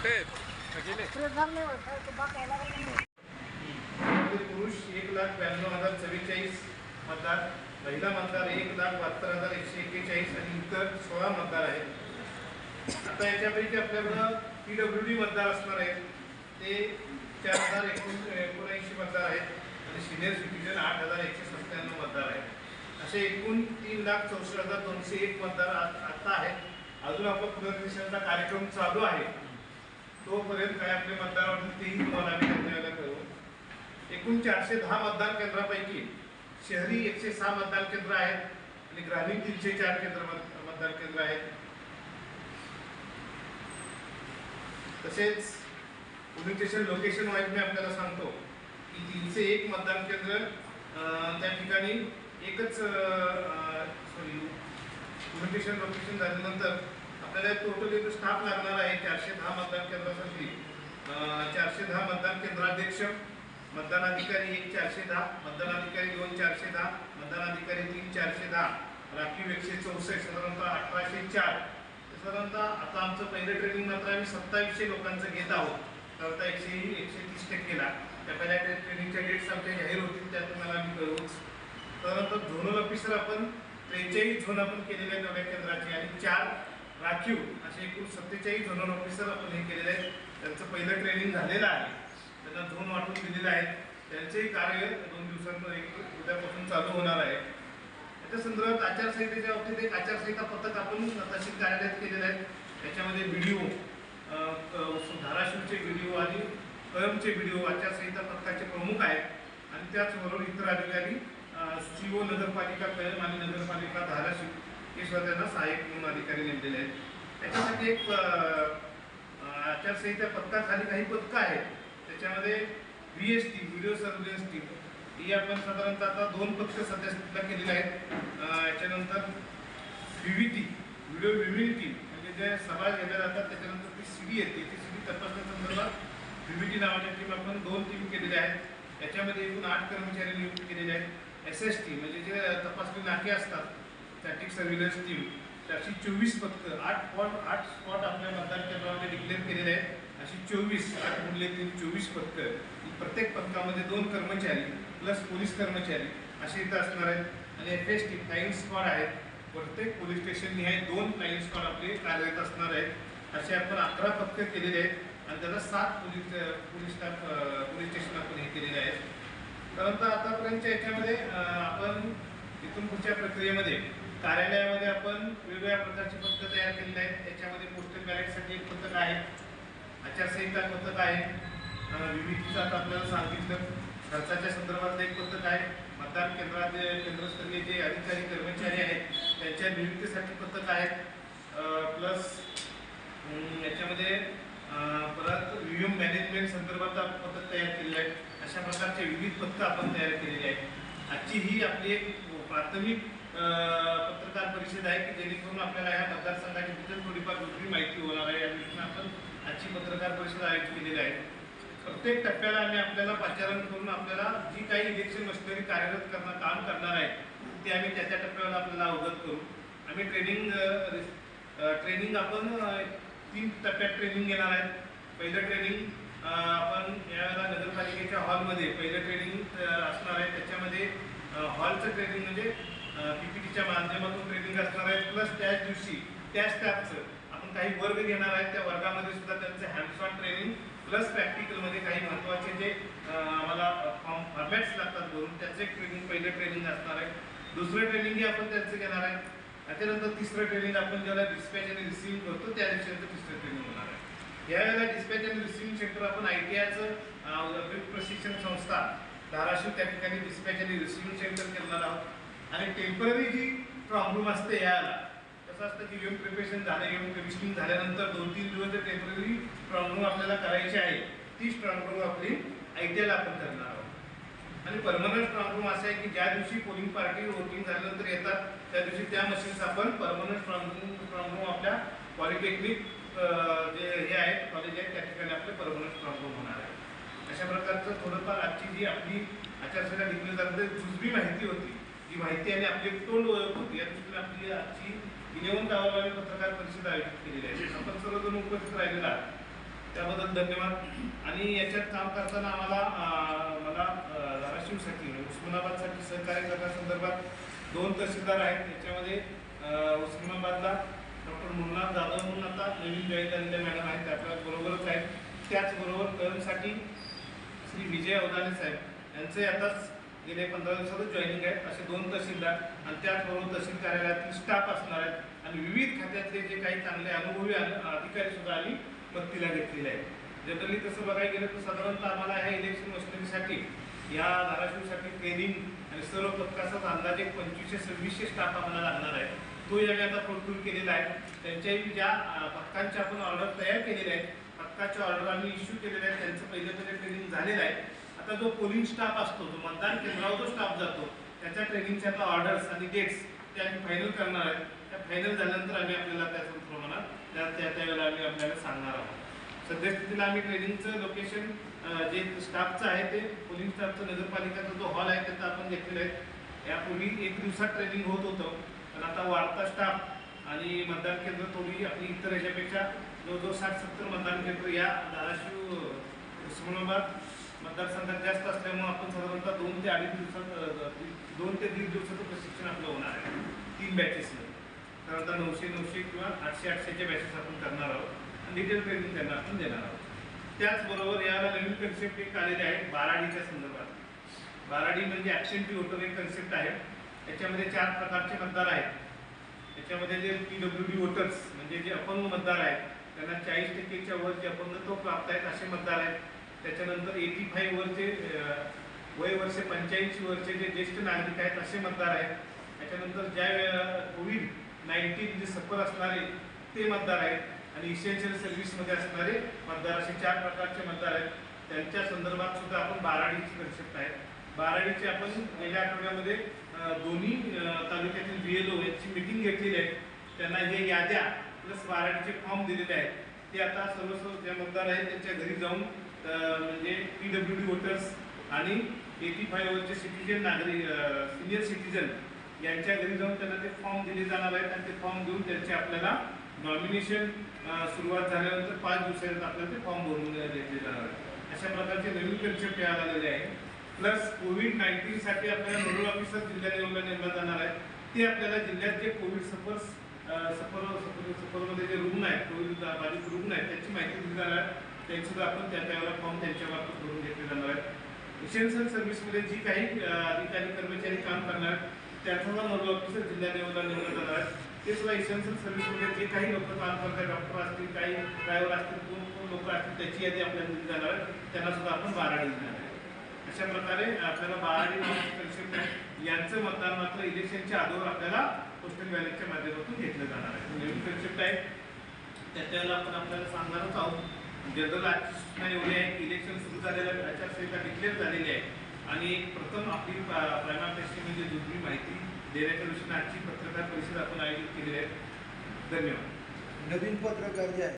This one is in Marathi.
कुठे पुरुष एक लाख ब्याण्णव हजार चव्वेचाळीस मतदार महिला मतदार एक लाख बहात्तर हजार एकशे एक्केचाळीस आणि इतर सोळा मतदार आहेत. आता याच्यापैकी आपल्याकडं पी डब्ल्यू डी मतदार असणार आहेत. ते चार हजार एकोण एकोणऐंशी मतदार आहेत आणि सिनियर सिटीजन आठ हजार एकशे सत्त्याण्णव मतदार आहेत. असे एकूण तीन लाख चौसष्ट हजार दोनशे एक मतदार आता आहेत. अजून आपण पुनर्निर्देशनाचा कार्यक्रम चालू आहे. तोपर्यंत काय आपले मतदार वाटतील तेही तुम्हाला आम्ही त्यांच्या कळवू एकूण चारशे दहा मतदान केंद्रापैकी शहरी एकशे सहा मतदान केंद्र आहेत आणि ग्रामीण तीनशे चार केंद्र मतदान केंद्र आहेत. तसेच पोलीस स्टेशन लोकेशन वाईज मी आपल्याला सांगतो की तीनशे एक मतदान केंद्र अं, त्या ठिकाणी एकच सॉरी पोलीस स्टेशन लोकेशन झाल्यानंतर आपल्याला टोटल इथं स्टाफ लागणार आहे. चारशे दहा मतदान केंद्रासाठी. चारशे दहा मतदान केंद्राध्यक्ष मतदान अधिकारी एक चारशे दहा मतदान अधिकारी दोन चारशे दहा मतदान अधिकारी तीन चारशे दहा. राखीव एकशे चौसष्ट साधारणतः अठराशे चार. साधारणतः आता आमचं पहिलं ट्रेनिंग मात्र आम्ही सत्तावीसशे लोकांचं घेत आहोत. तर आता एकशे एकशे तीस टक्केला. त्या पहिल्या ट्रेनिंगच्या डेट्स आमच्या जाहीर होतील त्या तुम्हाला आम्ही कळवू. त्यानंतर झोनल ऑफिसर आपण त्रेचाळीस झोन आपण केलेले नव्या एवढ्या केंद्राचे. आणि चार राखीव असे एकूण सत्तेचाळीस झोनल ऑफिसर आपण हे केलेले आहेत. त्यांचं पहिलं ट्रेनिंग झालेलं आहे. त्यांना झोन वाटून दिलेले आहेत. त्यांचेही कार्य दोन दिवसांमध्ये एक उद्यापासून चालू होणार आहे. त्याच्या संदर्भात आचारसंहितेच्या बाबतीत एक आचारसंहिता पथक आपण तहसील कार्यालयात केलेलं आहे. त्याच्यामध्ये व्हिडिओ धाराशिवचे व्हिडिओ आणि कळमचे व्हिडिओ आचारसंहिता पथकाचे प्रमुख आहेत. आणि त्याचबरोबर इतर अधिकारी सी ओ नगरपालिका कळम आणि नगरपालिका धाराशिव. हे त्यांना सहाय्यक म्हणून अधिकारी नेमलेले आहेत. त्याच्यासाठी एक अ, अ, आचारसंहिता पथकाखाली काही पथकं आहेत. त्याच्यामध्ये V S T video surveillance team ही आपण साधारणतः आता दोन पक्ष सध्या सुद्धा केलेले आहेत. याच्यानंतर V V T video VVT म्हणजे जे सभा घेतल्या जातात त्याच्यानंतर ती सी डी येते. ती सी डी तपासण्यासंदर्भात व्ही व्ही टी नावाच्या टीम आपण दोन टीम केलेल्या आहेत. याच्यामध्ये एकूण आठ कर्मचारी नियुक्त केलेले आहेत. एस एस टी म्हणजे जे तपासणी नाके असतात स्टॅटिक सर्व्हिलन्स टीम अशी चोवीस पथकं आठ पॉईंट आठ स्पॉट आपल्या मतदान केंद्रामध्ये डिक्लेअर केलेले आहेत. अशी चोवीस आठ मुले तीन चोवीस पथकं. प्रत्येक पथकामध्ये दोन कर्मचारी प्लस पोलीस कर्मचारी असे इथं असणार आहेत. आणि F S T flying squad आहेत. प्रत्येक पोलीस स्टेशन निहाय दोन फ्लाईंग स्क्वॉड आपले कार्यरत असणार आहेत. असे आपण अकरा पथकं केलेले आहेत. आणि त्याला सात police police staff police station आपण हे केलेले आहेत. परंतु आतापर्यंतच्या याच्यामध्ये आपण इथून पुढच्या प्रक्रियेमध्ये कार्यालयामध्ये आपण वेगवेगळ्या प्रकारची पथकं तयार केलेली आहेत. त्याच्यामध्ये पोस्टल बॅलेटसाठी एक पथक आहे. आचारसंहिता पथक आहे. विविधीचं आता आपल्याला सांगितलं. खर्चाच्या संदर्भातलं एक पथक आहे. मतदान केंद्रात केंद्रस्तरीय जे अधिकारी कर्मचारी आहेत त्यांच्या नियुक्तीसाठी पथक आहेत. प्लस याच्यामध्ये परत व्हीएम मॅनेजमेंट संदर्भात पथक तयार केलेलं आहे. अशा प्रकारचे विविध पथकं आपण तयार केलेली आहेत. आजची ही आपली एक प्राथमिक पत्रकार परिषद आहे की जेणेकरून आपल्याला या मतदारसंघाची बद्दल थोडीफार दुसरी माहिती होणार आहे. या दृष्टीने आपण आजची पत्रकार परिषद आयोजित केलेली आहे. प्रत्येक टप्प्याला आम्ही आपल्याला पाचारण करून आपल्याला जी काही इलेक्शन मशिनरी कार्यरत करणं काम करणार आहे ते आम्ही त्या त्या टप्प्यावर आपल्याला अवगत करू. आम्ही ट्रेनिंग ट्रेनिंग आपण तीन टप्प्यात ट्रेनिंग घेणार आहेत. पहिलं ट्रेनिंग आपण यावेळेला नगरपालिकेच्या हॉलमध्ये पहिलं ट्रेनिंग असणार आहे. त्याच्यामध्ये हॉलचं ट्रेनिंग म्हणजे पीपीटीच्या माध्यमातून ट्रेनिंग असणार आहे प्लस त्याच दिवशी त्या स्टाफचं आपण काही वर्ग घेणार आहेत त्या वर्गामध्ये सुद्धा त्यांचं हँड्स ऑन ट्रेनिंग प्लस प्रॅक्टिकलमध्ये काही महत्त्वाचे जे आम्हाला फॉर्म फॉर्मॅट्स लागतात भरून त्याचं एक ट्रेनिंग पहिलं ट्रेनिंग असणार आहे. दुसरं ट्रेनिंगही आपण त्यांचं घेणार आहे. त्याच्यानंतर तिसरं ट्रेनिंग आपण ज्याला डिस्पॅच आणि रिसिव्हिंग करतो त्या दिवशी तिसरं ट्रेनिंग होणार आहे. यावेळेला डिस्पॅच आणि रिसिव्हिंग सेंटर आपण आय टी आयचं प्रशिक्षण संस्था धाराशिव त्या ठिकाणी डिस्पॅच आणि रिसिव्हिंग सेंटर करणार आहोत. आणि टेंपररी जी प्रॉब्लेम असते याला कसं असतं की योग प्रिपरेशन झालं इव्हेंट कमिशनिंग झाल्यानंतर दोन तीन दिवस जर टेंपररी प्रॉब्लेम आपल्याला करायची आहे ती स्ट्रॉंग आपली आय टी आयला आपण करणार आहोत. आणि परमनंट स्ट्रॉंग असं आहे की ज्या दिवशी पोलिंग पार्टी वोटिंग झाल्यानंतर येतात त्या दिवशी त्या मशीन्स आपण परमनंट स्ट्रॉंग रूम स्ट्रॉंग आपल्या पॉलिटेक्निक जे हे आहेत कॉलेज आहेत त्या ठिकाणी आपले परमनंट स्ट्रॉंग रूम होणार आहे. अशा प्रकारचं थोडंफार आजची जी आपली आचारसंहिता डिक्लेअर झाल्यानंतर जुजबी माहिती होती. ही माहिती आणि आपली तोंड ओळख होती. या दृष्टीने आपली आजची इलेवन गावाला पत्रकार परिषद आयोजित केलेली आहे. आपण सर्वजण उपस्थित राहिलेला आहात. त्याबद्दल धन्यवाद. आणि याच्यात काम करताना आम्हाला मला धाराशिवसाठी म्हणजे उस्मानाबादसाठी सहकार्य करण्यासंदर्भात दोन तहसीलदार आहेत. याच्यामध्ये उस्मानाबादला डॉक्टर मुन्ना जाधव म्हणून आता नवीन जॉईन झालेल्या मॅडम आहेत. त्या बरोबरच आहेत त्याचबरोबर करणसाठी श्री विजय अवदाने साहेब. यांचे आताच गेले पंधरा दिवसातच जॉईनिंग आहेत असे दोन तहसीलदार आणि त्याचबरोबर तहसील कार्यालयातील स्टाफ असणार आहेत. आणि विविध खात्यातले जे काही चांगले अनुभवी अधिकारी सुद्धा आम्ही मदतीला घेतलेले आहेत. जनरली तसं बघायला गेलं तर साधारणतः आम्हाला ह्या इलेक्शन मशिनरीसाठी या धाराशिवसाठी ट्रेनिंग आणि सर्व पथकाचाच अंदाजे पंचवीसशे सव्वीसशे स्टाफ आम्हाला लागणार आहे तो आम्ही आता प्रोक्यूर केलेला आहे. त्यांच्याही ज्या अं, पथकांच्या आपण ऑर्डर तयार केलेल्या आहेत पथकाच्या ऑर्डर आम्ही इश्यू केलेल्या आहेत. त्यांचं पहिलं तरी ट्रेनिंग झालेलं आहे. आता जो पोलिंग स्टाफ असतो जो मतदान केंद्रावर जो स्टाफ जातो त्याच्या ट्रेनिंगच्या आता ऑर्डर्स आणि डेट्स ते आम्ही फायनल करणार आहेत. त्या फायनल झाल्यानंतर आम्ही आपल्याला त्या प्रमाणात त्या त्या त्यावेळेला आम्ही आपल्याला सांगणार आहोत. सद्यस्थितीला आम्ही ट्रेनिंगचं लोकेशन जे स्टाफचं आहे ते पोलिंग स्टाफचं नगरपालिकेचा जो हॉल आहे त्याचा आपण घेतलेला आहे. यापूर्वी एक दिवसात ट्रेनिंग होत होतं पण आता वाढता स्टाफ आणि मतदान केंद्र थोडी आपली इतर ह्याच्यापेक्षा जवळजवळ साठ सत्तर मतदान केंद्र या धाराशिव उस्मानाबाद मतदारसंघात जास्त असल्यामुळे आपण साधारणतः दोन ते अडीच दिवसात दोन ते दीड दिवसाचं प्रशिक्षण आपलं होणार आहे. तीन बॅचेसमध्ये साधारणतः नऊशे नऊशे किंवा आठशे आठशेच्या बॅचेस आपण करणार आहोत आणि डिटेल ट्रेनिंग त्यांना आपण देणार आहोत. त्याचबरोबर याला नवीन कन्सेप्ट एक आलेले आहे बाराडीच्या संदर्भात. बाराडी म्हणजे ॲबसेंटी वोटर एक कन्सेप्ट आहे. याच्यामध्ये चार प्रकारचे मतदार आहेत. याच्यामध्ये J P W D voters म्हणजे जे अपंग मतदार आहेत त्यांना चाळीस टक्केच्या वर जे अपंगत्व प्राप्त आहेत असे मतदार आहेत. त्याच्यानंतर एटी फाईव्ह वरचे वय वर्ष पंच्याऐंशी वरचे जे ज्येष्ठ नागरिक आहेत असे मतदार आहेत. त्याच्यानंतर ज्या कोविड नाईन्टीन जे सफर असणारे ते मतदार आहेत. आणि इसेन्शियल सर्व्हिसमध्ये असणारे मतदार असे चार प्रकारचे मतदार आहेत. त्यांच्या संदर्भात सुद्धा आपण बाराडीची कन्सेप्ट आहे. बाराडीचे आपण गेल्या आठवड्यामध्ये दोन्ही तालुक्यातील बी एल ओ यांची मिटिंग घेतलेली आहे. त्यांना हे याद्या प्लस बाराडीचे फॉर्म दिलेले आहेत. ते आता सर्व सर्व जे मतदार आहेत त्यांच्या घरी जाऊन म्हणजे पी डब्ल्यू डी वोटर्स आणि एटी फाईव्हवरचे सिटीजन नागरिक सिनियर सिटीजन यांच्या घरी जाऊन त्यांना ते फॉर्म दिले जाणार आहेत आणि ते फॉर्म देऊन त्यांचे आपल्याला नॉमिनेशन सुरुवात झाल्यानंतर पाच दिवसानंतर आपल्याला ते फॉर्म भरून घेतले जाणार आहेत. अशा प्रकारचे नवीन कन्सेप्ट यायला आलेले आहे. प्लस कोविड नाईन्टीनसाठी आपल्याला नोडल ऑफिसर जिल्हा लेवलला नेमला जाणार आहे ते आपल्याला जिल्ह्यात जे कोविड सफर्स सफर सफर सफरमध्ये जे रुग्ण आहेत कोविड बाधित रुग्ण आहेत त्याची माहिती दिली जाणार आहे. त्यांची सुद्धा आपण त्या त्यावेळेला फॉर्म त्यांच्यामार्फत करून भरून घेतले जाणार आहेत. इसेन्शियल सर्व्हिसमध्ये जी काही अधिकारी कर्मचारी काम करणार आहेत त्यांचा सुद्धा नोडल ऑफिसर जिल्हा लेवलला निवडला जाणार आहे. ते सुद्धा इसेन्शियल सर्व्हिसमध्ये जे काही लोक काम करतात डॉक्टर असतील काही ड्रायव्हर असतील कोण कोण लोक असतील त्याची यादी आपल्याला दिली जाणार आहे. त्यांना सुद्धा आपण बाराडी देणार आहे. अशा प्रकारे आपल्याला बाराडी आहे यांचं मतदान मात्र इलेक्शनच्या अगोदर आपल्याला पोस्टल बॅलेटच्या माध्यमातून घेतलं जाणार आहे. म्हणजे नवीन कन्सेप्ट आहे त्याच्याला आपण आपल्याला सांगणारच आहोत. जनरल आजची सूचना एवढी आहे की इलेक्शन सुरू झालेलं आचारसंहिता डिक्लेअर झालेली आहे आणि प्रथम आपली प्रायमा म्हणजे दुसरी माहिती देण्याच्या दृष्टीने आजची पत्रकार परिषद आपण आयोजित केलेली आहे. धन्यवाद. नवीन पत्रकार जे आहे